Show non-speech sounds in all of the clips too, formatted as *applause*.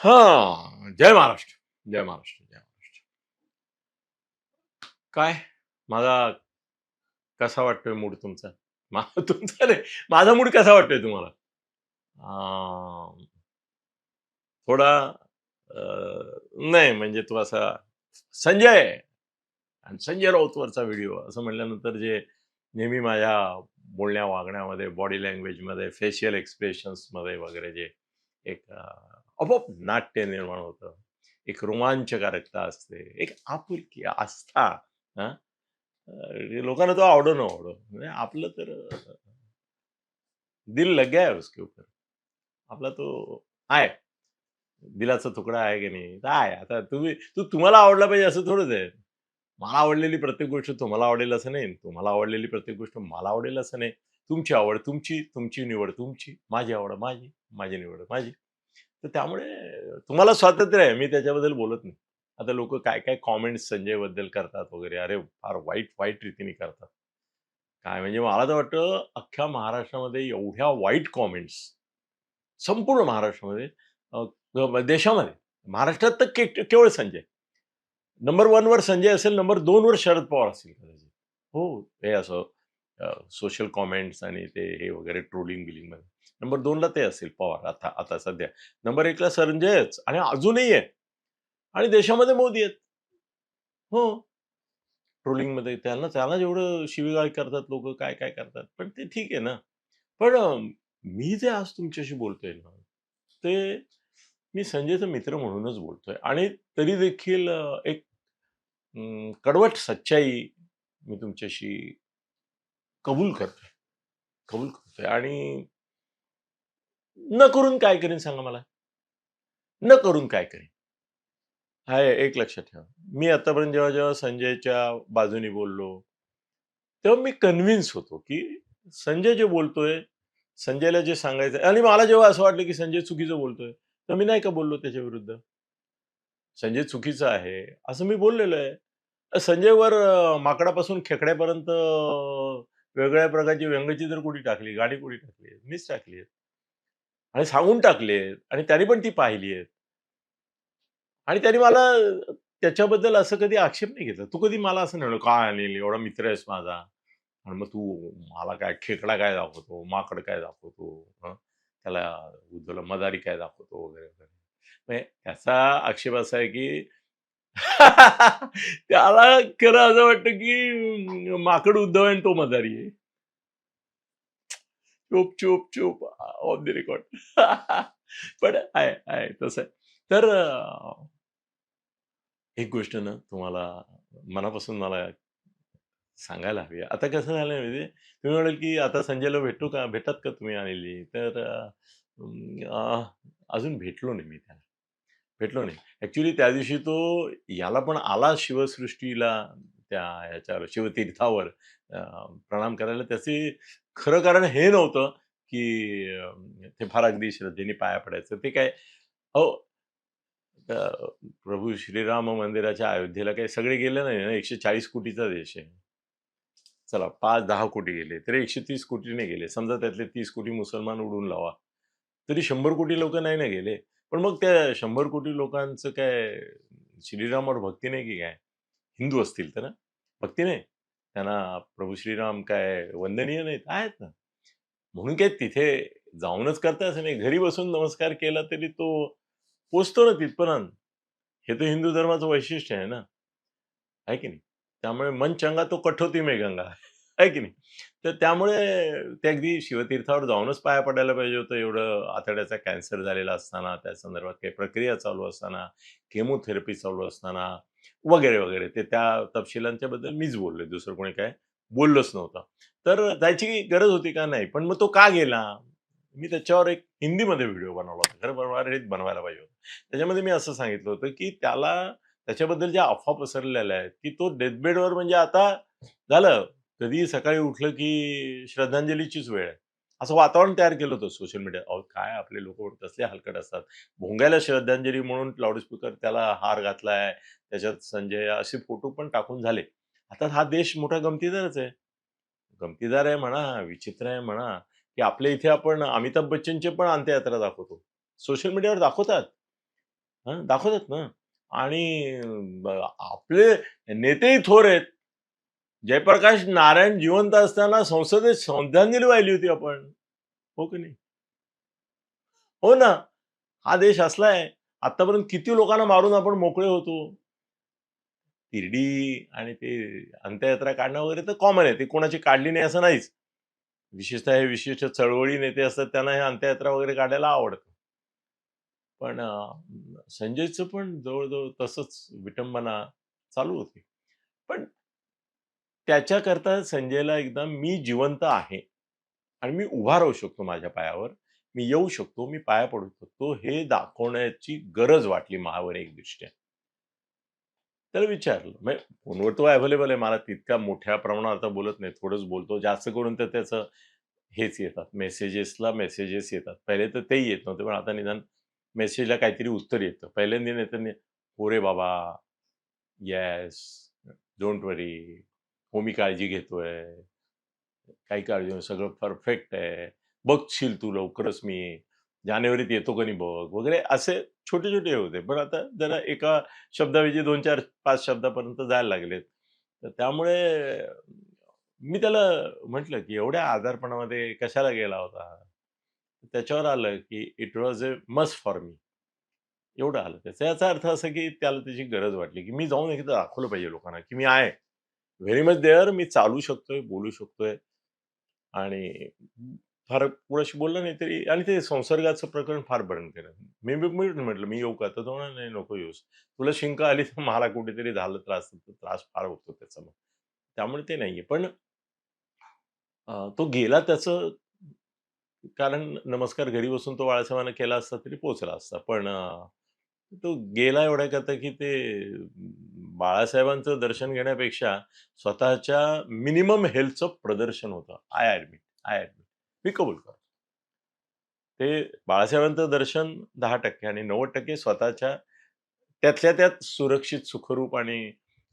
हा जय महाराष्ट्र जय महाराष्ट्र जय महाराष्ट्र. काय? माझा कसा वाटतोय मूड तुमचा? मा- तुमचा नाही माझा मूड कसा वाटतोय तुम्हाला? थोडा नाही म्हणजे तो असा संजय आणि संजय राऊतवरचा व्हिडिओ असं म्हणल्यानंतर जे नेहमी माझ्या बोलण्या वागण्यामध्ये बॉडी लँग्वेजमध्ये फेशियल एक्सप्रेशन्समध्ये वगैरे जे एक आपोआप नाट्य निर्माण होतं. एक रोमांचकारकता असते. एक आपुलकी आस्था हा? लोकांना तो आवडो न आवडो. म्हणजे आपलं तर दिल लग गया है उसके ऊपर. आपला तो आहे. दिलाचा तुकडा आहे की नाही? तर आहे. आता तुम्ही तू तुम्हाला आवडला पाहिजे असं थोडंच आहे. मला आवडलेली प्रत्येक गोष्ट तुम्हाला आवडेल असं नाही. तुम्हाला आवडलेली प्रत्येक गोष्ट मला आवडेल असं नाही. तुमची आवड तुमची तुमची निवड तुमची माझी आवड माझी माझी निवड माझी. तर त्यामुळे तुम्हाला स्वातंत्र्य आहे. मी त्याच्याबद्दल बोलत नाही. आता लोक काय काय कॉमेंट्स संजयबद्दल करतात वगैरे. अरे फार वाईट वाईट रीतीने करतात. काय म्हणजे मला तर वाटतं अख्ख्या महाराष्ट्रामध्ये एवढ्या वाईट कॉमेंट्स संपूर्ण महाराष्ट्रामध्ये देशामध्ये महाराष्ट्रात तर के केवळ संजय. नंबर वनवर संजय असेल नंबर दोनवर शरद पवार असतील कदाचित. हो हे असं सोशल कॉमेंट्स आणि ते हे वगैरे ट्रोलिंग बिलिंगमध्ये. नंबर दोनला ते असेल पवार आता आता सध्या. नंबर एकला संजयच आणि अजूनही आहे आणि देशामध्ये मोदी आहेत. हो. ट्रोलिंगमध्ये त्यांना त्यांना जेवढं शिवीगाळ करतात लोक काय काय करतात पण ते ठीक आहे ना. पण मी जे आज तुमच्याशी बोलतोय ना ते मी संजयचा मित्र म्हणूनच बोलतोय. आणि तरी देखील एक कडवट सच्चाई मी तुमच्याशी कबूल करतोय. कबूल करतोय. आणि न करून काय करीन सांगा मला? न करून काय करीन? हाय एक लक्षात ठेवा. मी आतापर्यंत जेव्हा जेव्हा संजयच्या बाजूनी बोललो तेव्हा मी कन्व्हिन्स होतो की संजय जे बोलतोय संजयला जे सांगायचं आणि मला जेव्हा असं वाटलं की संजय चुकीचं बोलतोय तर मी नाही का बोललो त्याच्या विरुद्ध? संजय चुकीचं आहे असं मी बोललेलो आहे. संजयवर माकडापासून खेकड्यापर्यंत वेगळ्या प्रकारची व्यंगचित्र कुठे टाकली गाडी कुठे टाकली मीच टाकली आणि सांगून टाकले आणि त्याने पण ती पाहिली आहेत. आणि त्याने मला त्याच्याबद्दल असं कधी आक्षेप नाही घेतला. तू कधी मला असं नाही म्हणलं, काय अनिल एवढा मित्र आहेस माझा. आणि मग तू मला काय खेकडा काय दाखवतो? माकड काय दाखवतो? त्याला उद्धवला मदारी काय दाखवतो? वगैरे वगैरे. म्हणजे त्याचा आक्षेप असा आहे की *laughs* त्याला खरं असं वाटतं की माकड उद्धव आणि तो मदारी आहे. चूप चूप चूप. ऑफ द रेकॉर्ड पण आहे आहे तसं आहे. तर एक गोष्ट ना तुम्हाला मनापासून मला सांगायला हवी आता कसं झालं म्हणजे तुम्ही म्हणाल की आता संजयला भेटू का? भेटत का तुम्ही आलेली तर अजून भेटलो नाही मी त्याला. भेटलो नाही. ऍक्च्युली त्या दिवशी तो याला पण आला शिवसृष्टीला त्या ह्याच्यावर शिवतीर्थावर प्रणाम करायला. त्याचे खरं कारण हे नव्हतं की ते फार अगदी श्रद्धेने पाया पडायचं. ते काय हो. प्रभू श्रीराम मंदिराच्या अयोध्येला काही सगळे गेले नाही ना? एकशे चाळीस कोटीचा देश आहे. चला पाच दहा कोटी गेले तरी एकशे तीस कोटीने गेले. समजा त्यातले तीस कोटी मुसलमान उडून लावा. तरी शंभर कोटी लोक नाही ना गेले? पण मग त्या शंभर कोटी लोकांचं काय श्रीरामावर भक्ती नाही की काय? हिंदू असतील तर ना? भक्ती नाही? त्यांना प्रभू श्रीराम काय वंदनीय नाहीत? आहेत ना. म्हणून काय तिथे जाऊनच करता असं नाही. घरी बसून नमस्कार केला तरी तो पोचतो ना तिथपर्यंत. हे तर हिंदू धर्माचं वैशिष्ट्य आहे ना. आहे की नाही? त्यामुळे मन चंगा तो कठोती मे गंगा. आहे की नाही? तर त्यामुळे ते अगदी शिवतीर्थावर जाऊनच पाया पडायला पाहिजे होतं. एवढं आतड्याचा कॅन्सर झालेला असताना त्या संदर्भात काही प्रक्रिया चालू असताना केमोथेरपी चालू असताना वगैरे वगैरे. ते त्या तपशिलांच्या बद्दल मीच बोललोय. दुसरं कोणी काय बोललोच नव्हतं. तर जायची गरज होती का? नाही. पण मग तो का गेला? मी त्याच्यावर एक हिंदीमध्ये व्हिडिओ बनवला होता. खरं मराठीत बनवायला पाहिजे होतं. त्याच्यामध्ये मी असं सांगितलं होतं की त्याला त्याच्याबद्दल ज्या अफवा पसरलेल्या आहेत की तो डेथबेडवर म्हणजे आता झालं. कधी सकाळी उठलं की श्रद्धांजलीचीच वेळ आहे. असं वातावरण तयार केलं होतं सोशल मीडिया. अहो काय आपले लोक कसले हलकट असतात. भोंगायला श्रद्धांजली म्हणून लाऊडस्पीकर त्याला हार घातलाय. त्याच्यात संजय असे फोटो पण टाकून झाले. आता हा देश मोठा गमतीदारच आहे. गमतीदार आहे म्हणा विचित्र आहे म्हणा की आपल्या इथे आपण अमिताभ बच्चनचे पण अंत्ययात्रा दाखवतो. सोशल मीडियावर दाखवतात. हां दाखवतात ना. आणि आपले नेतेही थोर आहेत. जयप्रकाश नारायण जिवंत असताना संसदेत श्रद्धांजली वाहिली होती आपण. हो की नाही? हो ना. हा देश असलाय आतापर्यंत किती लोकांना मारून आपण मोकळे होतो. तिरडी आणि ते अंत्ययात्रा काढणं वगैरे तर कॉमन आहे. ती कोणाची काढली नाही असं नाहीच. विशेषतः हे विशिष्ट चळवळी नेते असतात त्यांना हे अंत्ययात्रा वगैरे काढायला आवडतं. पण संजयचं पण जवळ-जवळ तसंच विटंबना चालू होती. पण त्याच्याकरता संजयला एकदा मी जिवंत आहे आणि मी उभा राहू शकतो माझ्या पायावर. मी येऊ शकतो, मी पाया पडू शकतो हे दाखवण्याची गरज वाटली महावर एक दृष्ट्या. त्याला विचारलं. म्हणजे फोनवर तो अवेलेबल आहे. मला तितक्या मोठ्या प्रमाणात आता बोलत नाही. थोडंच बोलतो. जास्त करून तर त्याचं हेच येतात. मेसेजेसला मेसेजेस येतात. पहिले तर तेही येत नव्हते. पण आता निदान मेसेजला काहीतरी उत्तर येतं. पहिल्यांदा नाही "हो रे बाबा, येस, डोंट वरी. हो मी काळजी घेतोय. काही काळजी सगळं परफेक्ट आहे. बघशील तू लवकरच मी. जानेवारीत येतो का नाही बघ." वगैरे असे छोटे-छोटे होते. पण आता जरा एका शब्दाऐवजी 2, 4, 5 शब्दापर्यंत जायला लागलेत. तर त्यामुळे मी त्याला म्हटलं, की "एवढ्या आजारपणामध्ये कशाला गेला होता?" त्याच्यावर आलं, की "it was a must for me." एवढं आलं त्याचा याचा अर्थ असा, की त्याला त्याची गरज वाटली, की मी जाऊन एकदा दाखवलं पाहिजे लोकांना, की मी आहे. Very much there. मी चालू शकतोय, बोलू शकतोय आणि फार कुणाशी बोललं नाही तरी आणि ते संसर्गाचं प्रकरण फार भयंकर मी मी मी म्हटलं, "मी येऊ का?" तर तो "नाही, नको येऊस. तुला शिंक आली तर मला कुठेतरी झालं त्रास तर त्रास फार होतो त्याचा मग." त्यामुळे ते नाहीये. पण तो गेला त्याचं कारण नमस्कार घरी बसून तो बाळासाहेबांना केला असता तरी पोचला असता. पण तो गेला एवढ्या करता की ते बाळासाहेबांचं दर्शन घेण्यापेक्षा स्वतःच्या मिनिमम हेल्थचं प्रदर्शन होतं. I admit, I admit. मी कबूल करतो. ते बाळासाहेबांचं दर्शन 10% आणि 90% स्वतःच्या त्यातल्या त्यात सुरक्षित, सुखरूप आणि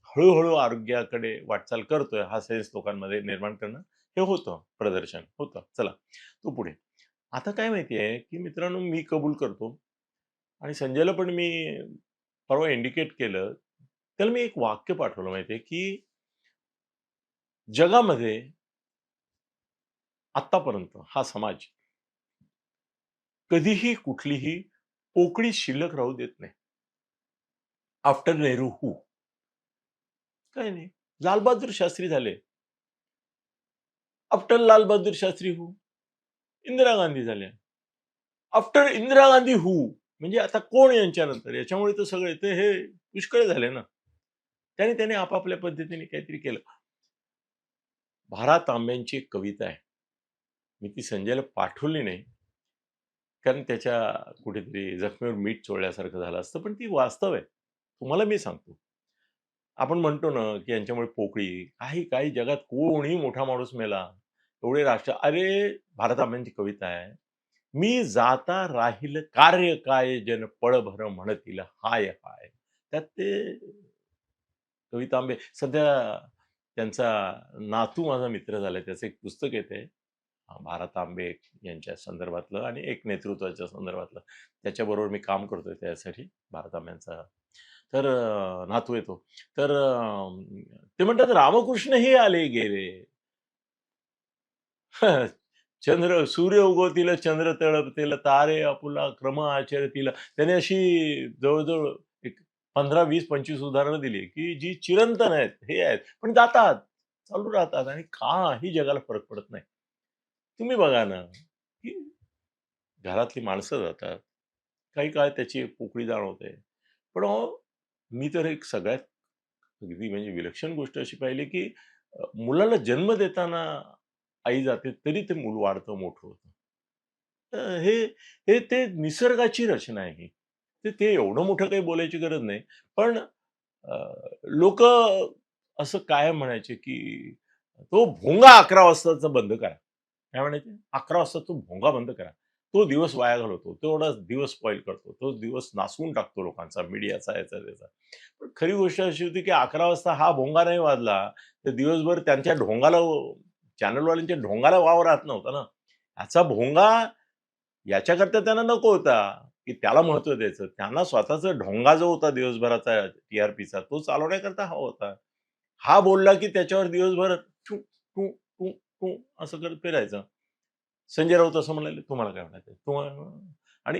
हळूहळू आरोग्याकडे वाटचाल करतोय हा सेन्स लोकांमध्ये निर्माण करणं हे होतं प्रदर्शन होतं. चला तो पुढे. आता काय माहिती आहे, की मित्रांनो मी कबूल करतो आणि संजयला पण मी परवा इंडिकेट केलं. त्याला मी एक वाक्य पाठवलं माहिती आहे, की जगामध्ये आत्तापर्यंत हा समाज कधीही कुठलीही पोकळी शिल्लक राहू देत नाही. After Nehru who? काय नाही. लालबहादूर शास्त्री झाले. After Lal Bahadur Shastri who? Indira Gandhi झाल्या. After Indira Gandhi who? म्हणजे आता कोण यांच्यानंतर? याच्यामुळे तर सगळे ते हे पुष्कळ झाले ना. त्याने त्याने आपापल्या पद्धतीने काहीतरी केलं. भारा तांब्यांची एक कविता आहे. मी ती संजयला पाठवली नाही. कारण त्याच्या कुठेतरी जखमेवर मीठ चोळल्यासारखं झालं असतं. पण ती वास्तव आहे. तुम्हाला मी सांगतो. आपण म्हणतो ना, की यांच्यामुळे पोकळी, काही काही जगात कोणीही मोठा माणूस मेला. एवढे राष्ट्र अरे भारत आंब्यांची कविता आहे. मी जाता राहील कार्य काय जन पळभर म्हणतील हाय हाय. त्यात ते कविता आंबे सध्या त्यांचा नातू माझा मित्र झालाय. त्याचं एक पुस्तक येते भारत आंबे यांच्या संदर्भातलं आणि एक नेतृत्वाच्या संदर्भातलं. त्याच्याबरोबर मी काम करतोय त्यासाठी भारत आंब्यांचा तर नातू येतो तर ते म्हणतात रामकृष्णही आले गेले. *laughs* चंद्र सूर्य उगवतील, चंद्र तळपतील, तारे आपुला क्रम आचरतील. त्याने अशी जवळजवळ एक 15, 20, 25 उदाहरणं दिली, की जी चिरंतन आहेत, हे आहेत. पण जातात, चालू राहतात आणि काही जगाला फरक पडत नाही. तुम्ही बघा ना, की घरातली माणसं जातात. काही काळ त्याची पोकळी जाणवते. पण अहो, मी तर एक सगळ्यात अगदी म्हणजे विलक्षण गोष्ट अशी पाहिली, की मुलाला जन्म देताना आई जाते, तरी ते मूल वाढतं, मोठं होतं. हे हे ते निसर्गाची रचना आहे ते ते एवढं मोठं काही बोलायची गरज नाही. पण लोक असं काय म्हणायचे, की "तो भोंगा 11 वाजताचा बंद करा." काय म्हणायचे? "11 वाजता तो भोंगा बंद करा. तो दिवस वाया घालवतो. तेवढा दिवस स्पॉईल करतो. तो दिवस नासवून टाकतो लोकांचा, मीडियाचा, याचा, त्याचा." पण खरी गोष्ट अशी होती, की 11 वाजता हा भोंगा नाही वाजला, तर दिवसभर त्यांच्या ढोंगाला चॅनलवाल्यांच्या ढोंगाला वाव राहत नव्हता ना. याचा भोंगा याच्याकरता त्यांना नको होता, की त्याला महत्त्व द्यायचं. त्यांना स्वतःचा ढोंगा जो होता दिवसभराचा टी आर पीचा तो चालवण्याकरता हवा होता. हा बोलला की त्याच्यावर दिवसभर टू टू टू टू असं करत फिरायचं. संजय राऊत असं म्हणाले तुम्हाला काय म्हणायचं तुम्हाला आणि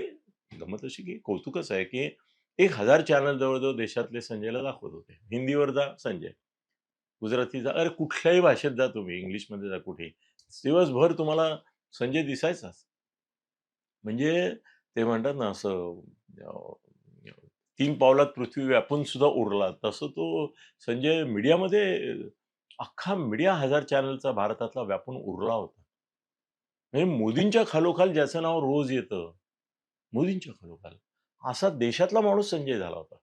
गमत अशी की कौतुकच आहे की एक हजार चॅनल जवळजवळ देशातले संजयला दाखवत होते. हिंदीवर जा संजय. गुजराती जा अरे कुठल्याही भाषेत जा तुम्ही. इंग्लिशमध्ये जा कुठे दिवसभर तुम्हाला संजय दिसायचाच. म्हणजे ते म्हणतात ना असं तीन पावलात पृथ्वी व्यापून सुद्धा उरला. तसं तो संजय मीडियामध्ये अख्खा मीडिया हजार चॅनलचा भारतातला व्यापून उरला होता. म्हणजे मोदींच्या खालोखाल ज्याचं नाव रोज येतं मोदींच्या खालोखाल असा देशातला माणूस संजय झाला होता.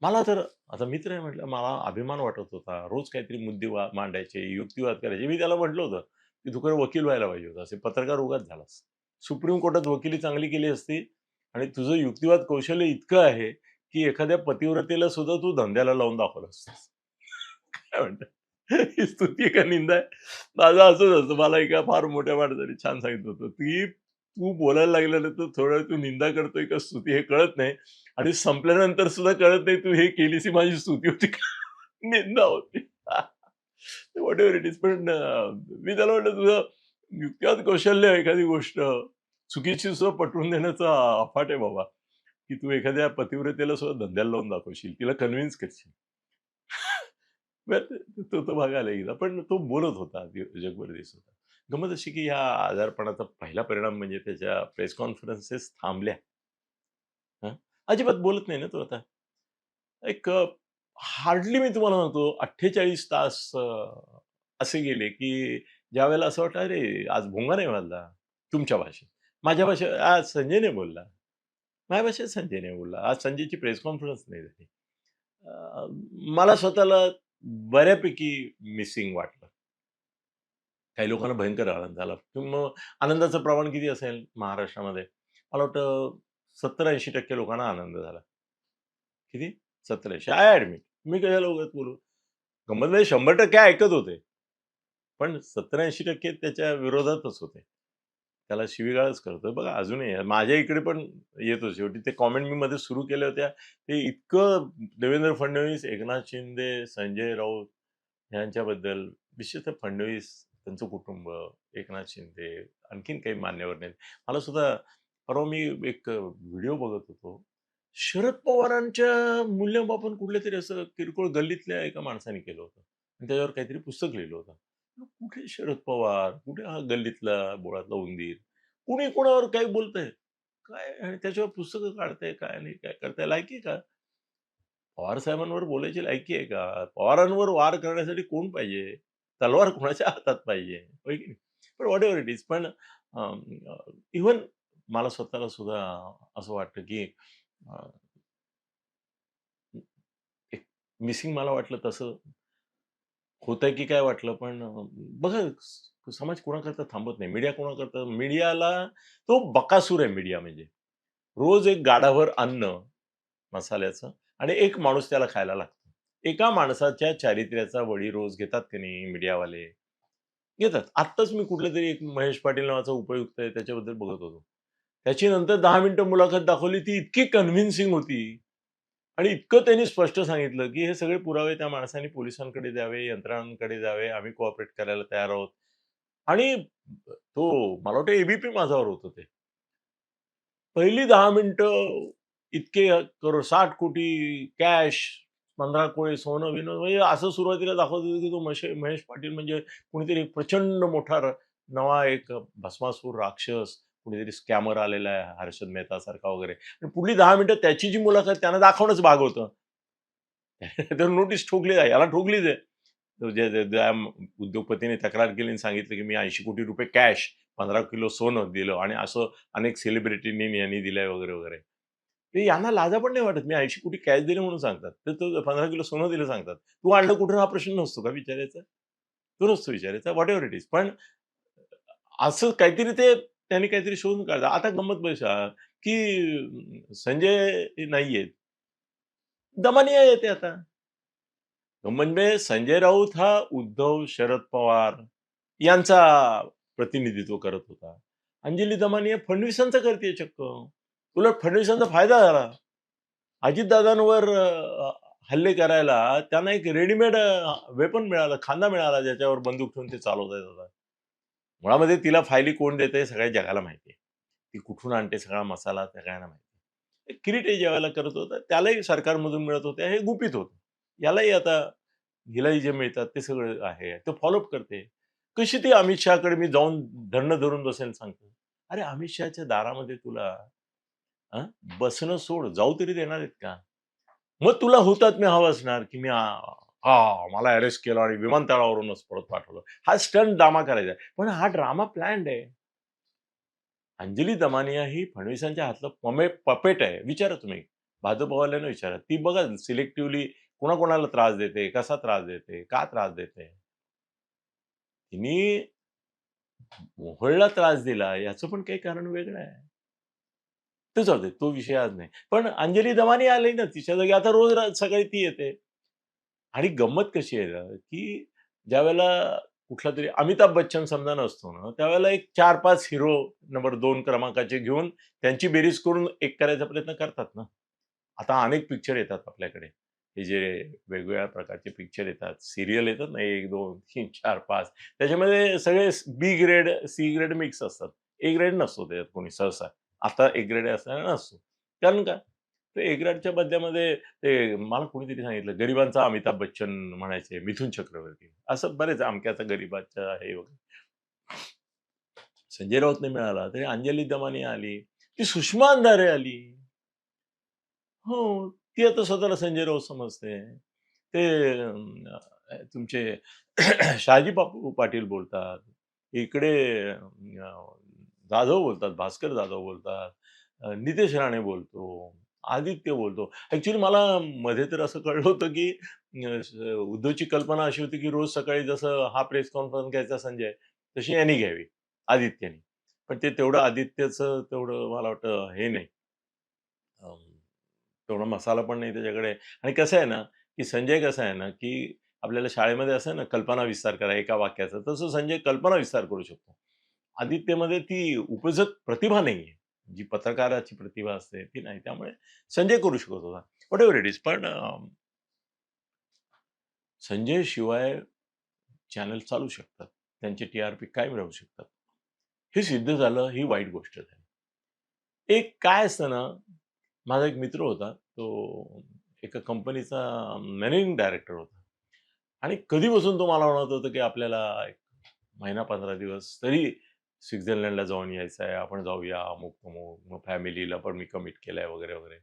मला तर आता मित्र आहे म्हटलं मला अभिमान वाटत होता. रोज काहीतरी मुद्दे वा- मांडायचे युक्तिवाद करायचे. मी त्याला म्हटलं होतं की तू खरं वकील व्हायला पाहिजे होता. असे पत्रकार उगाच झालास सुप्रीम कोर्टात वकिली चांगली केली असती आणि तुझं युक्तिवाद कौशल्य इतकं आहे की एखाद्या पतिव्रतेला सुद्धा तू धंद्याला लावून दाखवलं असतंस. काय म्हणतात? स्तुती का निंदा आहे? माझं असंच असतं. मला एका फार मोठ्या माणसाने छान सांगितलं होतं की तू बोलायला लागलेलं तर थोडं तू निंदा करतोय का स्तुती हे कळत नाही. आणि संपल्यानंतर सुद्धा कळत नाही तू हे केलीस ही माझी स्तुती होती का? *laughs* निंदा होती. वॉट एव्हर इट इज पण मी त्याला वाटलं तुझं युक्तिवाद कौशल्य एखादी गोष्ट. चुकीची सुद्धा पटवून देण्याचा अफाट आहे बाबा. की तू एखाद्या पतिव्रतेला सुद्धा धंद्याला लावून दाखवशील. तिला कन्व्हिन्स करशील. *laughs* तो तो भाग आला एकदा. पण तो बोलत होता जगभर दिसत होता. गमत अशी की ह्या आजारपणाचा पहिला परिणाम म्हणजे त्याच्या प्रेस कॉन्फरन्सेस थांबल्या. हं? अजिबात बोलत नाही ना तो आता. एक हार्डली मी तुम्हाला म्हणतो अठ्ठेचाळीस तास असे गेले की ज्या वेळेला असं वाटतं अरे आज भोंगा नाही वाजला तुमच्या भाषेत. माझ्या भाषेत आज संजयने बोलला. माझ्या भाषेत संजयने बोलला. आज संजयची प्रेस कॉन्फरन्स नाही झाली. मला स्वतःला बऱ्यापैकी मिसिंग वाटलं. काही लोकांना भयंकर आनंद झाला. मग आनंदाचं प्रमाण किती असेल महाराष्ट्रामध्ये? मला वाटतं सत्तर ऐंशी टक्के लोकांना आनंद झाला. किती? सत्तर ऐंशी आय ॲडमिट मी कशा लवकर बोलू? गंमत म्हणजे शंभर टक्के ऐकत होते. पण सत्तर ऐंशी टक्के त्याच्या विरोधातच होते. त्याला शिवीगाळच करतोय बघा अजूनही माझ्या इकडे पण येतो शेवटी. ते कॉमेंट मी मध्ये सुरू केल्या होत्या. ते इतकं देवेंद्र फडणवीस एकनाथ शिंदे संजय राऊत यांच्याबद्दल विशेषतः फडणवीस त्यांचं कुटुंब एकनाथ शिंदे आणखीन काही मान्यवर नाहीत. मला सुद्धा परवा मी एक व्हिडिओ बघत होतो. शरद पवारांच्या मूल्यमापन कुठल्या तरी असं किरकोळ गल्लीतल्या एका माणसाने केलं होतं. आणि त्याच्यावर काहीतरी पुस्तक लिहिलं होतं. कुठे शरद पवार? कुठे हा गल्लीतला बोळातला उंदीर? कुणी कोणावर काही बोलतंय? काय आणि त्याच्यावर पुस्तकं काढताय काय नाही काय करताय? लायकी आहे का? पवार साहेबांवर बोलायची लायकी आहे का? पवारांवर वार करण्यासाठी कोण पाहिजे? तलवार कोणाच्या हातात पाहिजे की पण वॉट एव्हर इट इज पण इव्हन मला स्वतःला सुद्धा असं वाटतं की एक मिसिंग मला वाटलं तसं होतंय की काय वाटलं पण बघा समाज कोणाकरता थांबत नाही. मीडिया कोणाकरता मीडियाला तो बकासूर आहे मीडिया म्हणजे. रोज एक गाडाभर अन्न मसाल्याचं आणि एक माणूस त्याला खायला लागतो. एका माणसाच्या चारित्र्याचा वडी रोज घेतात की नाही मीडियावाले? घेतात. आत्ताच मी कुठलं तरी एक महेश पाटील नावाचा उपयुक्त आहे त्याच्याबद्दल बघत होतो. त्याची नंतर दहा मिनिटं मुलाखत दाखवली ती इतकी कन्व्हिन्सिंग होती आणि इतकं त्यांनी स्पष्ट सांगितलं की हे सगळे पुरावे त्या माणसाने पोलिसांकडे द्यावे यंत्रणांकडे द्यावे आम्ही कोऑपरेट करायला तयार आहोत. आणि तो मला वाटतं एबीपी माझ्यावर होतं ते. पहिली दहा मिनिटं इतके करो साठ कोटी कॅश पंधरा कोळी सोनं विनोद म्हणजे असं सुरुवातीला दाखवत होतं की तो मशे महेश पाटील म्हणजे कुणीतरी प्रचंड मोठा नवा एक भस्मासूर राक्षस कुणीतरी स्कॅमर आलेला आहे हर्षद मेहता सारखा वगैरे. आणि पुढली दहा मिनिटं त्याची जी मुलाखत त्यांना दाखवणंच भाग होतं. *laughs* तर नोटीस ठोकली आहे याला ठोकलीच आहे. उद्योगपतीने तक्रार केली आणि सांगितलं की मी ऐंशी कोटी रुपये कॅश पंधरा किलो सोनं दिलं आणि असं अनेक सेलिब्रिटींनी यांनी दिलंय वगैरे वगैरे. ते यांना लाजा पण नाही वाटत. मी ऐंशी कोटी कॅश दिले म्हणून सांगतात. तर तो पंधरा किलो सोनं दिलं सांगतात. तू आणलं *laughs* कुठं हा प्रश्न नसतो का विचारायचा? तो नसतो विचारायचा. व्हॉट एव्हर इट इज पण असं काहीतरी ते त्यांनी काहीतरी शोधून काढलं. आता गंमत बसा की संजय नाहीयेत दमानिया येते आता. म्हणजे संजय राऊत हा उद्धव शरद पवार यांचा प्रतिनिधित्व करत होता. अंजली दमानिया फडणवीसांचा करते चक्क. उलट फडणवीसांचा फायदा झाला. अजितदादांवर हल्ले करायला त्यांना एक रेडीमेड वेपन मिळालं खांदा मिळाला ज्याच्यावर बंदूक ठेवून ते चालवता येत मुळामध्ये तिला फायली कोण देते सगळ्या जगाला माहिती आहे. ती कुठून आणते सगळा मसाला सगळ्यांना माहिती आहे. किरीटे ज्यावेळेला करत होता त्यालाही सरकारमधून मिळत होते हे गुपित होतं. यालाही आता हिलाही जे मिळतात ते सगळं आहे. ते फॉलोअप करते. कशी ती अमित शहाकडे मी जाऊन धरणं धरून बसेल सांगतो. अरे अमित शहाच्या दारामध्ये तुला अं, बसणं सोड जाऊ तरी देणार आहेत का? मग तुला होतात मी हवं असणार की मी आ- हा मला अरेस्ट केलं आणि विमानतळावरूनच परत पाठवलं. हा स्टंट ड्रामा करायचा आहे. पण हा ड्रामा प्लॅन्ड आहे. अंजली दमानिया ही फडणवीसांच्या हातलं पमे पपेट आहे. विचारा तुम्ही. भाजपवाल्यानं विचारा. ती बघा सिलेक्टिव्हली कोणाकोणाला त्रास देते कसा त्रास देते का त्रास देते? तिने मोहळला त्रास दिला याचं पण काही कारण वेगळं आहे. ते चालते तो विषय आज नाही. पण अंजली दमानी आली ना तिच्या जागी आता रोज सकाळी ती येते. आणि गंमत कशी आहे ना की ज्यावेळेला कुठला तरी अमिताभ बच्चन समजा नसतो ना त्यावेळेला एक चार पाच हिरो नंबर दोन क्रमांकाचे घेऊन त्यांची बेरीज करून एक करायचा प्रयत्न करतात ना. आता अनेक पिक्चर येतात आपल्याकडे. हे जे वेगवेगळ्या प्रकारचे पिक्चर येतात सिरियल येतात ना एक दोन तीन चार पाच त्याच्यामध्ये सगळे B grade C grade mix असतात. ए ग्रेड नसतो त्याच्यात कोणी सहसा. आता ए ग्रेड नसतो कारण का? तर ए ग्रेडच्या बदल्यामध्ये ते मला कोणीतरी सांगितलं गरिबांचा अमिताभ बच्चन म्हणायचे मिथुन चक्रवर्ती. असं बरेच अमक्याचा गरिबाचा हे वगैरे. संजय राऊत नाही मिळाला तरी अंजली दमानी आली ती सुषमा अंधारे आली. हो ती आता स्वतःला संजय राऊत समजते. ते तुमचे *clears throat* शहाजी बापू पाटील बोलतात. इकडे जाधव बोलतात भास्कर जाधव बोलतात नितेश राणे बोलतो आदित्य बोलतो. ऍक्च्युली मला मध्ये तर असं कळलं होतं की उद्धवची कल्पना अशी होती की रोज सकाळी जसं हा प्रेस कॉन्फरन्स घ्यायचा संजय तशी यांनी घ्यावी आदित्यने. पण ते तेवढं आदित्यचं तेवढं मला वाटतं हे नाही. तेवढा मसाला पण नाही त्याच्याकडे. आणि कसं आहे ना की संजय कसं आहे ना की आपल्याला शाळेमध्ये असं ना कल्पना विस्तार करा एका वाक्याचा. तसं संजय कल्पना विस्तार करू शकतो. आदित्यमध्ये ती उपजत प्रतिभा नाही आहे जी पत्रकाराची प्रतिभा असते ती नाही. त्यामुळे संजय करू शकत होता. वॉट एव्हर इट इज पण संजय शिवाय चॅनल चालू शकतात. त्यांचे टी आर पी कायम राहू शकतात. हे सिद्ध झालं ही वाईट गोष्ट झाली. एक काय असतं ना माझा एक मित्र होता तो एका कंपनीचा मॅनेजिंग डायरेक्टर होता. आणि कधीपासून तो मला म्हणत होतं की आपल्याला एक महिना पंधरा दिवस तरी स्वित्झर्लंडला जाऊन यायचं आहे आपण जाऊया अमुक अमुक मग फॅमिलीला पण मी कमिट केलंय वगैरे वगैरे.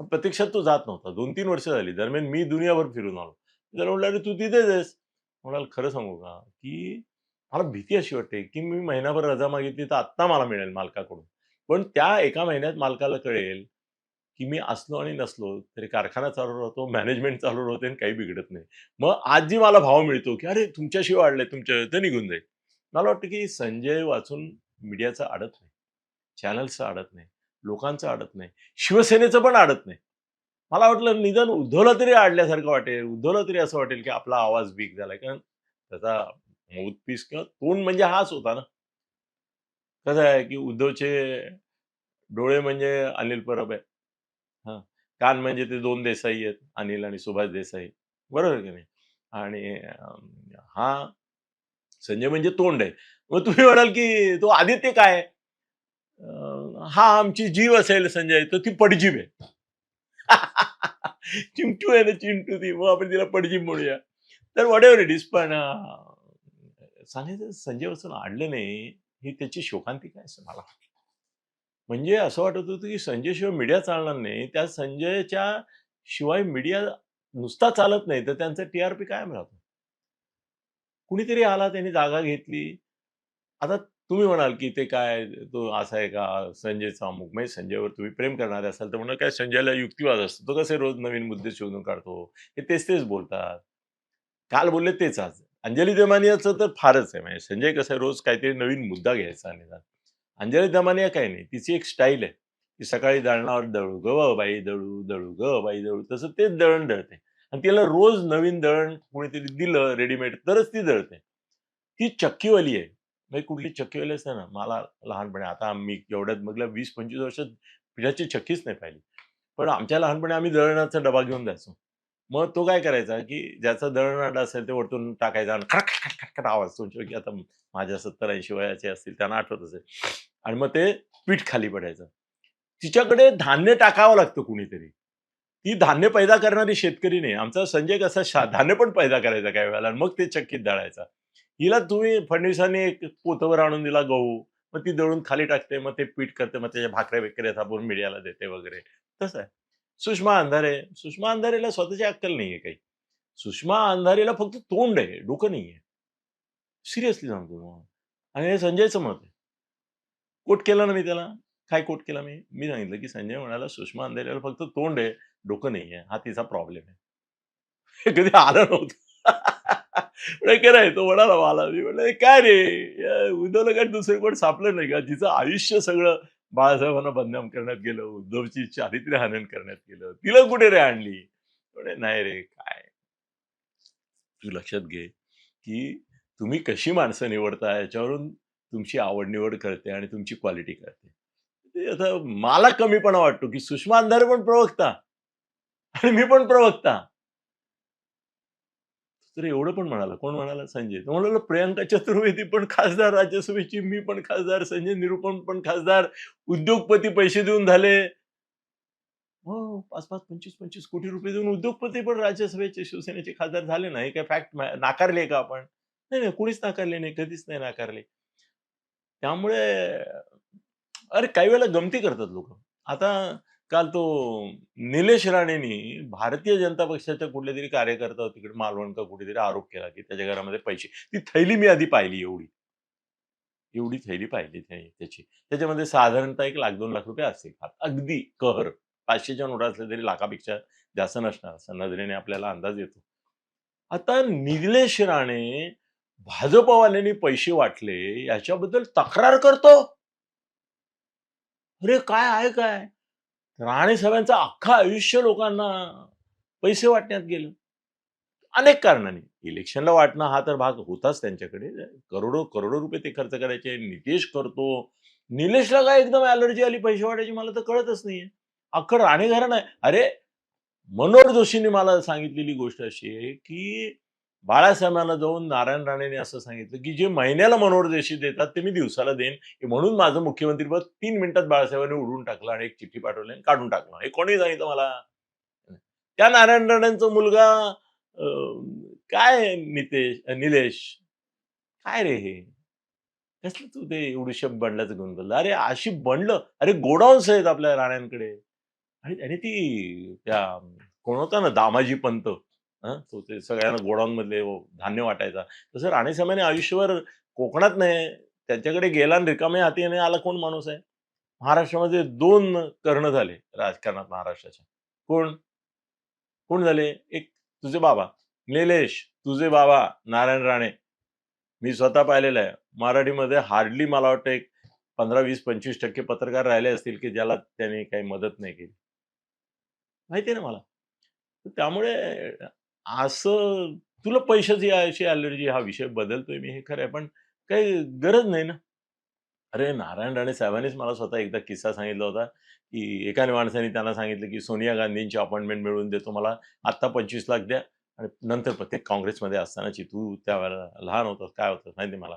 प्रत्यक्षात तो जात नव्हता. दोन तीन वर्ष झाली. दरम्यान मी दुनियाभर फिरून आलो. त्याला म्हटलं अरे तू तिथेच आहेस. म्हणाल खरं सांगू का की मला भीती अशी वाटते की मी महिनाभर रजा मागितली तर आत्ता मला मिळेल मालकाकडून. पण त्या एका महिन्यात मालकाला कळेल की मी असलो आणि नसलो तरी कारखाना चालू राहतो मॅनेजमेंट चालू राहते आणि काही बिघडत नाही. मग आज जी मला भाव मिळतो की अरे तुमच्याशी वाढले तुमच्या तर निघून जाईल. मला वाटतं की संजय वाचून मीडियाचं अडत नाही. चॅनलचं अडत नाही. लोकांचं अडत नाही. शिवसेनेचं पण अडत नाही. मला वाटलं निदान उद्धवला तरी अडल्यासारखं वाटेल. उद्धवला तरी असं वाटेल की आपला आवाज वीक झालाय. कारण त्याचा मौतपीस किंवा तोंड म्हणजे हाच होता ना. कसं आहे की उद्धवचे डोळे म्हणजे अनिल परब आहे हा. कान म्हणजे ते दोन देसाई आहेत. अनिल आणि सुभाष देसाई. बरोबर की नाही? आणि हा संजय म्हणजे तोंड आहे. मग तुम्ही म्हणाल की तो आदित्य काय? हा आमची जीव असेल संजय तर ती पडजीव आहे. *laughs* चिंटू आहे ना चिंटू ती मग आपण तिला पडजीव म्हणूया. तर वॉट एव्हर इट इज पण सांगायचं संजय वसून आणलं नाही ही त्याची शोकांतिका आहे असं मला म्हणजे असं वाटत होतं की संजय शिवाय मीडिया चालणार नाही त्या संजयच्या शिवाय मीडिया नुसता चालत नाही तर त्यांचं टी आर पी कायम राहतो. कुणीतरी आला त्यांनी जागा घेतली. आता तुम्ही म्हणाल की ते काय तो असा आहे का? संजयचा अमुक म्हणजे संजयवर तुम्ही प्रेम करणारे असाल तर म्हणून काय संजयला युक्तिवाद असतो? तो कसे रोज नवीन मुद्दे शोधून काढतो? हे तेच तेच बोलतात. काल बोलले तेच आज. अंजली दमानियाचं तर फारच आहे. म्हणजे संजय कसं आहे, रोज काहीतरी नवीन मुद्दा घ्यायचा निदान अंजली दमानिया काही नाही. तिची एक स्टाईल आहे. ती सकाळी दळणावर दळू ग बाई दळू दळू ग बाई दळू. तसं तेच दळण दळते. आणि तिला रोज नवीन दळण कोणीतरी दिलं रेडीमेड तरच ती दळते. ती चक्कीवाली आहे. म्हणजे कुठली चक्कीवाली असते ना मला लहानपणी आता मी एवढ्यात बघल्या वीस पंचवीस वर्षात पिठाची चक्कीच नाही पाहिली. पण आमच्या लहानपणी आम्ही दळणाचा डबा घेऊन जायचो. मग तो काय करायचा की ज्याचा दळण असेल ते वरतून टाकायचा आणि खडखड आवाज तुमच्या की आता माझ्या सत्तर ऐंशी वयाचे असतील त्यांना आठवत असेल. आणि मग ते पीठ खाली पडायचं. तिच्याकडे धान्य टाकावं लागतं कुणीतरी. ती धान्य पैदा करणारी शेतकरी नाही. आमचा संजय कसा शा धान्य पण पैदा करायचा काही वेळेला मग ते चक्कीत दळायचा. हिला तुम्ही फडणवीसांनी एक पोतवर आणून दिला गहू. मग ती दळून खाली टाकते मग ते पीठ करते मग त्याच्या भाकऱ्या विक्रे थापून मीडियाला देते वगैरे. तसं आहे. सुषमा अंधारे सुषमा अंधारेला स्वतःची अक्कल नाहीये काही. सुषमा अंधारेला फक्त तोंड आहे डोकं नाहीये. सिरियसली सांगतो मग आणि हे संजयचं मत आहे. कोट केलं ना मी त्याला? काय कोट केला मी? मी सांगितलं की संजय म्हणाला सुषमा अंधारेला फक्त तोंड आहे. डोकं नाहीये हा तिचा प्रॉब्लेम आहे. कधी आलं नव्हतं. म्हणजे काय तो म्हणाला मला. मी म्हटलं काय रे? उद्धवला काय दुसरे कोण सापलं नाही का? तिचं आयुष्य सगळं बाळासाहेबांना बदनाम करण्यात गेलं. उद्धवची चारित्र्य हनन करण्यात गेलं. तिला कुठे रे आणली? म्हणे नाही रे काय? तू लक्षात घे की तुम्ही कशी माणसं निवडता याच्यावरून तुमची आवड निवड करते आणि तुमची क्वालिटी करते आता मला कमीपणा वाटतो की सुषमा अंधारे पण प्रवक्ता. आणि मी पण प्रवक्ता. तर एवढं पण म्हणाला. कोण म्हणाला? संजय. तो म्हणाला प्रियंका चतुर्वेदी पण खासदार राज्यसभेची मी पण खासदार संजय निरुपम पण खासदार उद्योगपती पैसे देऊन झाले. हो पाच पाच पंचवीस पंचवीस कोटी रुपये देऊन उद्योगपती पण राज्यसभेचे शिवसेनेचे खासदार झाले नाही काय फॅक्ट नाकारले का आपण? नाही नाही कोणीच नाकारले नाही कधीच नाही नाकारले. त्यामुळे अरे काही वेळेला गमती करतात लोक. आता काल तो निलेश राणेनी भारतीय जनता पक्षाच्या कुठल्या तरी कार्यकर्ता तिकडे मालवण का कुठेतरी आरोप केला की त्याच्या घरामध्ये पैसे. ती थैली मी आधी पाहिली एवढी. एवढी थैली पाहिली त्याची. त्याच्यामध्ये साधारणतः एक लाख दोन लाख रुपये असतील अगदी कहर पाचशेच्या नोटा असल्या तरी लाखापेक्षा जास्त नसणार. असं नजरेने आपल्याला अंदाज येतो. आता निलेश राणे भाजपवाल्यांनी पैसे वाटले याच्याबद्दल तक्रार करतो? अरे काय आहे काय? राणे साहेबांचं अख्खं आयुष्य लोकांना पैसे वाटण्यात गेलं. अनेक कारणांनी. इलेक्शनला वाटणं हा तर भाग होताच त्यांच्याकडे. करोडो करोडो रुपये ते खर्च करायचे. नितेश करतो. निलेशला काय एकदम अलर्जी आली पैसे वाटायची मला तर कळतच नाहीये. अख्खं राणे घराणं आहे अरे मनोहर जोशींनी मला सांगितलेली गोष्ट अशी आहे की बाळासाहेबांना जाऊन नारायण राणेने असं सांगितलं की जे महिन्याला मनोहर जोशी देतात ते मी दिवसाला देईन. म्हणून माझं मुख्यमंत्रीपद तीन मिनिटात बाळासाहेबांनी उडून टाकलं आणि एक चिठ्ठी पाठवली आणि काढून टाकलं. हे कोणी सांगितलं मला? त्या नारायण राणेंचा मुलगा काय नितेश निलेश? काय रे हे? कसलं तू ते एवढी बनल्याचं घेऊन बोललं अरे अशी बनलं अरे गोडाऊन्स आहेत आपल्या राण्यांकडे. आणि आणि ती त्या कोण होता ना दामाजी पंत. तो ते सगळ्यांना गोडाऊनमधले धान्य वाटायचा. तसं राणेसाहेबांनी आयुष्यभर कोकणात नाही त्यांच्याकडे गेला आणि रिकामे हाती आणि आला कोण माणूस आहे? महाराष्ट्रामध्ये दोन कर्ण झाले राजकारणात महाराष्ट्राच्या. कोण? कोण झाले? एक तुझे बाबा. निलेश तुझे बाबा नारायण राणे. मी स्वतः पाहिलेलं आहे. मराठीमध्ये हार्डली मला वाटतं एक पंधरा वीस पंचवीस टक्के पत्रकार राहिले असतील की ज्याला त्यांनी काही मदत नाही केली. माहिती आहे ना मला? त्यामुळे असं तुला पैशाची अशी अलर्जी हा विषय बदलतोय मी हे खरं आहे पण काही गरज नाही ना? अरे नारायण राणे साहेबांनीच मला स्वतः एकदा किस्सा सांगितला होता की एका माणसाने त्यांना सांगितलं की सोनिया गांधींची अपॉइंटमेंट मिळवून देतो मला आत्ता पंचवीस लाख द्या आणि नंतर प्रत्येक काँग्रेसमध्ये असतानाची तू त्यावेळेला लहान होतास काय होतं माहिती मला?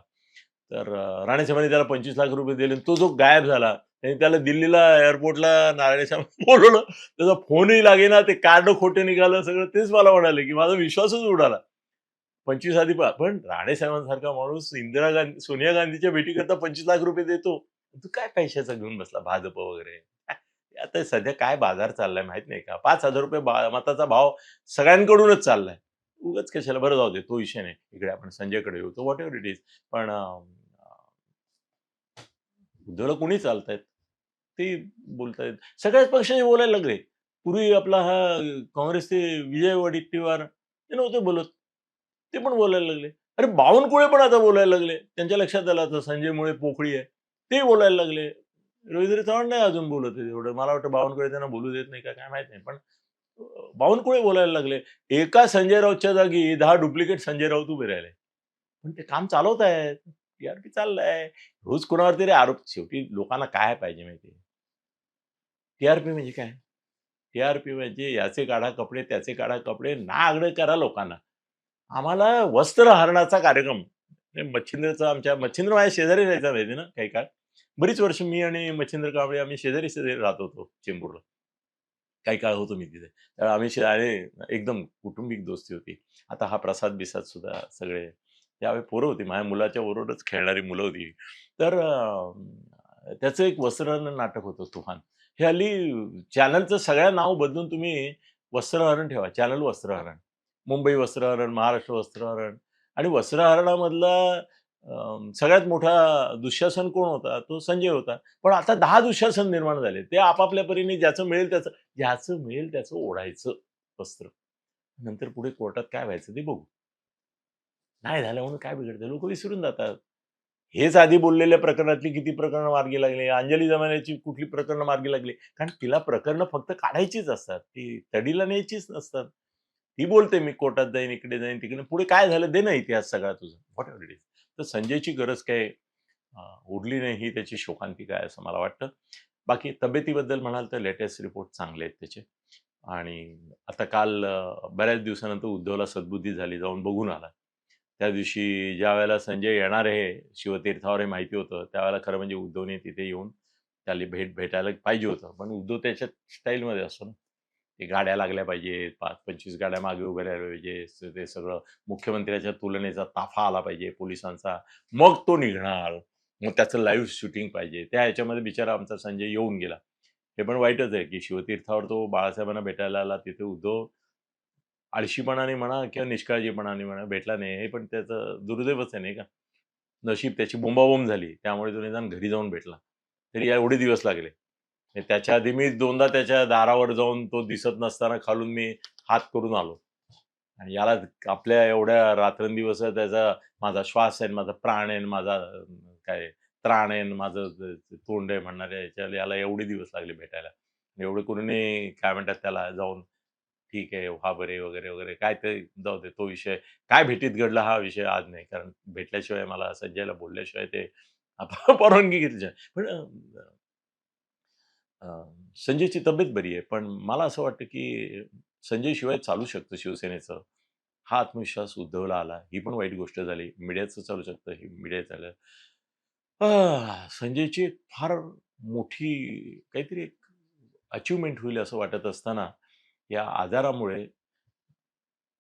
तर राणे साहेबांनी त्याला पंचवीस लाख रुपये दिले तो जो गायब झाला त्यांनी त्याला दिल्लीला एअरपोर्टला नारायण *laughs* बोलवलं. त्याचा फोनही लागे ना ते कार्ड खोटे निघालं सगळं तेच मला म्हणाले की माझा विश्वासच उडाला. पंचवीस आधी पण राणेसाहेबांसारखा माणूस इंदिरा गांधी सोनिया गांधीच्या भेटीकरता पंचवीस लाख रुपये देतो. तू काय पैशाचा घेऊन बसला भाजप वगैरे? आता सध्या काय बाजार चाललाय माहीत नाही का? पाच हजार रुपये मताचा भाव सगळ्यांकडूनच चाललाय. उगाच कशाला बरं जाऊ दे तो विषय नाही. इकडे आपण संजयकडे येऊ तो व्हॉट एव्हर इट इज पण उद्धवला कुणी चालतायत? ते बोलतायत. सगळ्याच पक्षाचे बोलायला लागले. पूर्वी आपला हा काँग्रेसचे विजय वडेट्टीवार ते नव्हते बोलत. ते पण बोलायला लागले. अरे बावनकुळे पण आता बोलायला लागले. त्यांच्या लक्षात आलं आता संजय मुळे पोकळी आहे. ते बोलायला लागले. रवींद्र चव्हाण नाही अजून बोलत आहे एवढं मला वाटतं बावनकुळे त्यांना बोलू देत नाही का? काय माहीत नाही. पण बावनकुळे बोलायला लागले. एका संजय राऊतच्या जागी दहा डुप्लिकेट संजय राऊत उभे राहिले. पण ते काम चालवत आहेत टीआरपी चाललंय? रोज कोणावर तरी आरोप शेवटी लोकांना काय पाहिजे माहिती टीआरपी म्हणजे काय? टीआरपी म्हणजे याचे काढा कपडे त्याचे काढा कपडे नागडं करा लोकांना. आम्हाला वस्त्र हरणाचा कार्यक्रम. मच्छिंद्रचा आमच्या मच्छिंद्र माझ्या शेजारी राहायचा माहिती ना काही काळ? बरीच वर्ष मी आणि मच्छिंद्र कांबळे आम्ही शेजारी शेजारी राहत होतो चेंबूरला. काही काळ होतो मी तिथे. त्यावेळी आम्ही आणि एकदम कुटुंबिक दोस्ती होती. आता हा प्रसाद बिसाद सुद्धा सगळे त्यावेळी पोरं होती. माझ्या मुलाच्या बरोबरच खेळणारी मुलं होती तर त्याचं एक वस्त्रहरण नाटक होतं तुफान. हे हल्ली चॅनलचं सगळ्या नाव बदलून तुम्ही वस्त्रहरण ठेवा. चॅनल वस्त्रहरण मुंबई वस्त्रहरण महाराष्ट्र वस्त्रहरण आणि वस्त्रहरणामधला सगळ्यात मोठा दुःशासन कोण होता? तो संजय होता. पण आता दहा दुःशासन निर्माण झाले. ते आपापल्या परीने ज्याचं मिळेल त्याचं ज्याचं मिळेल त्याचं ओढायचं वस्त्र. नंतर पुढे कोर्टात काय व्हायचं ते बघू. नाही झालं म्हणून काय बिघडतं? लोक विसरून जातात. हेच आधी बोललेल्या प्रकरणातली किती प्रकरणं मार्गी लागली? अंजली जमान्याची कुठली प्रकरणं मार्गी लागली? कारण तिला प्रकरणं फक्त काढायचीच असतात. ती तडीला न्यायचीच नसतात. ती बोलते मी कोर्टात जाईन इकडे जाईन तिकडे पुढे काय झालं? दे ना इतिहास सगळा तुझा. व्हॉट एव्हर इट इज तर संजयची गरज काय? उरली नाही. ही त्याची शोकांतिका आहे असं मला वाटतं. बाकी तब्येतीबद्दल म्हणाल तर लेटेस्ट रिपोर्ट चांगले आहेत त्याचे. आणि आता काल बऱ्याच दिवसानंतर उद्धवला सद्बुद्धी झाली. जाऊन बघून आला. त्या दिवशी ज्या वेळेला संजय येणार आहे शिवतीर्थावर हे माहिती होतं त्यावेळेला खरं म्हणजे उद्धवने तिथे येऊन त्याला भेट भेटायला पाहिजे होतं. पण उद्धव त्याच्या स्टाईलमध्ये असतो ना. ते गाड्या लागल्या पाहिजेत पाच पंचवीस गाड्या मागे उभ्या राहिल्या पाहिजे ते सगळं मुख्यमंत्र्याच्या तुलनेचा ताफा आला पाहिजे पोलिसांचा. मग तो निघणार. मग त्याचं लाईव्ह शूटिंग पाहिजे. त्या ह्याच्यामध्ये बिचारा आमचा संजय येऊन गेला. हे पण वाईटच आहे की शिवतीर्थावर तो बाळासाहेबांना भेटायला आला तिथे उद्धव आळशीपणाने म्हणा किंवा निष्काळजीपणाने म्हणा भेटला नाही हे पण त्याचं दुर्दैवच आहे नाही का? नशीब त्याची बोंबाबोंब झाली त्यामुळे तो निदान घरी जाऊन भेटला. तरी एवढे दिवस लागले. त्याच्या आधी मी दोनदा त्याच्या दारावर जाऊन तो दिसत नसताना खालून मी हात करून आलो. आणि याला आपल्या एवढ्या रात्रंदिवस त्याचा माझा श्वास आहे माझा प्राण आहे माझा काय त्राण आहे माझं तोंड आहे म्हणणाऱ्या याच्याला याला एवढे दिवस लागले भेटायला. एवढे कोणी काय म्हणतात त्याला जाऊन ठीक आहे हा बरे वगैरे वगैरे. काय ते जाऊ दे तो विषय. काय भेटीत घडला हा विषय आज नाही. कारण भेटल्याशिवाय मला संजयला बोलल्याशिवाय ते आता *laughs* परवानगी घेतली पण संजयची तब्येत बरी आहे. पण मला असं वाटतं की संजय शिवाय चालू शकतं शिवसेनेचं. हा आत्मविश्वास उद्धवला आला. ही पण वाईट गोष्ट झाली. मीडियाचं चालू शकतं ही मीडिया झालं संजयची फार मोठी काहीतरी एक अचिव्हमेंट होईल असं वाटत असताना या आजारामुळे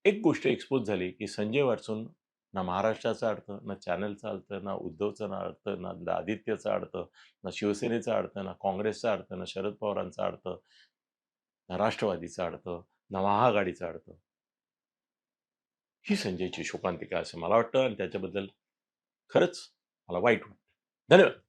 एक गोष्ट एक्सपोज झाली की संजय वाटसून ना महाराष्ट्राचा अर्थ ना चॅनलचा अर्थ ना उद्धवचा ना अर्थ ना आदित्यचा अर्थ ना शिवसेनेचा अर्थ ना काँग्रेसचा अर्थ ना शरद पवारांचा अर्थ ना राष्ट्रवादीचा अर्थ ना महाआघाडीचा अर्थ ही संजयची शोकांतिका असं मला वाटतं आणि त्याच्याबद्दल खरंच मला वाईट वाटतं. धन्यवाद.